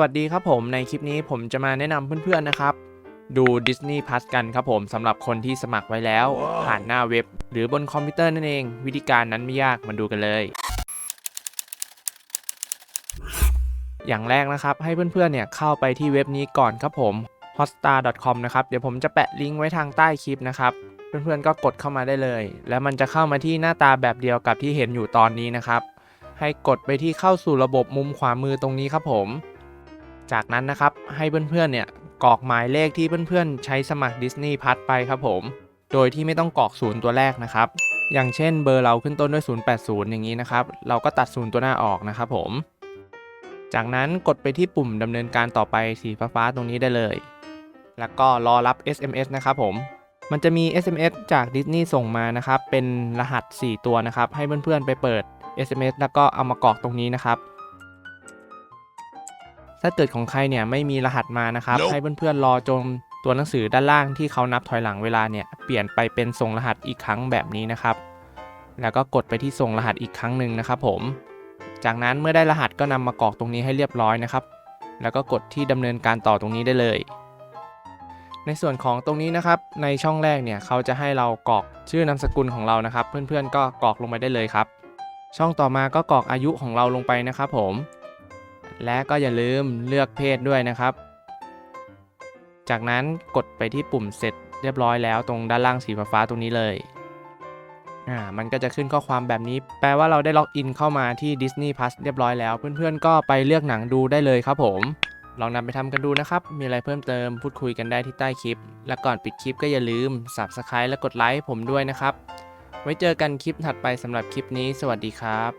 วัสดีครับผมในคลิปนี้ผมจะมาแนะนำเพื่อนๆนะครับ ดู Disney Plus กันครับผมสำหรับคนที่สมัครไว้แล้ว ผ่านหน้าเว็บ หรือบนคอมพิวเตอร์นั่นเอง วิธีการนั้นไม่ยากมาดูกันเลย อย่างแรกนะครับ ให้เพื่อนๆเนี่ยเข้าไปที่เว็บนี้ก่อนครับผม hotstar.com นะครับ เดี๋ยวผมจะแปะลิงก์ไว้ทางใต้คลิปนะครับ เพื่อนๆก็กดเข้ามาได้เลย แล้วมันจะเข้ามาที่หน้าตาแบบเดียวกับที่เห็นอยู่ตอนนี้นะครับ ให้กดไปที่เข้าสู่ระบบมุมขวามือตรงนี้ครับผม จากนั้นนะครับให้เพื่อนๆเนี่ยกรอกหมายเลขที่เพื่อนๆใช้สมัคร Disney Plus ไปครับผม โดยที่ไม่ต้องกรอกศูนย์ตัวแรกนะครับ อย่างเช่นเบอร์เราขึ้นต้นด้วย 080 อย่างนี้นะครับ เราก็ตัดศูนย์ตัวหน้าออกนะครับผม จากนั้นกดไปที่ปุ่มดำเนินการต่อไปสีฟ้าๆตรงนี้ได้เลย แล้วก็รอรับ SMS นะครับผม มันจะมี SMS จาก Disney ส่งมานะครับ เป็นรหัส 4 ตัวนะครับ ให้เพื่อนๆไปเปิด SMS แล้วก็เอามากรอกตรงนี้นะครับ ถ้าเกิดของใครเนี่ยไม่มีรหัสมานะครับ no. ให้เพื่อนๆรอจนตัวหนังสือด้านล่างที่เขานับถอยหลังเวลาเนี่ยเปลี่ยนไปเป็นส่งรหัสอีกครั้งแบบนี้นะครับ แล้วก็กดไปที่ส่งรหัสอีกครั้งหนึ่งนะครับผม จากนั้นเมื่อได้รหัสก็นำมากรอกตรงนี้ให้เรียบร้อยนะครับ แล้วก็กดที่ดำเนินการต่อตรงนี้ได้เลย ในส่วนของตรงนี้นะครับ ในช่องแรกเนี่ยเขาจะให้เรากรอกชื่อนามสกุลของเรานะครับ เพื่อนๆก็กรอกลงไปได้เลยครับ ช่องต่อมาก็กรอกอายุของเราลงไปนะครับผม และก็อย่าลืมเลือกเพศด้วยนะครับ จากนั้นกดไปที่ปุ่มเสร็จเรียบร้อยแล้วตรงด้านล่างสีฟ้าๆตรงนี้เลยอ่ามันก็จะขึ้นข้อความแบบนี้ แปลว่าเราได้ล็อกอินเข้ามาที่ Disney Plus เรียบร้อยแล้ว เพื่อนๆ ก็ไปเลือกหนังดูได้เลยครับผม ลองนำไปทำกันดูนะครับ มีอะไรเพิ่มเติมพูดคุยกันได้ที่ใต้คลิป และก่อนปิดคลิปก็อย่าลืม Subscribe และกดไลค์ผมด้วยนะครับ ไว้เจอกันคลิปถัดไปสำหรับคลิปนี้ สวัสดีครับ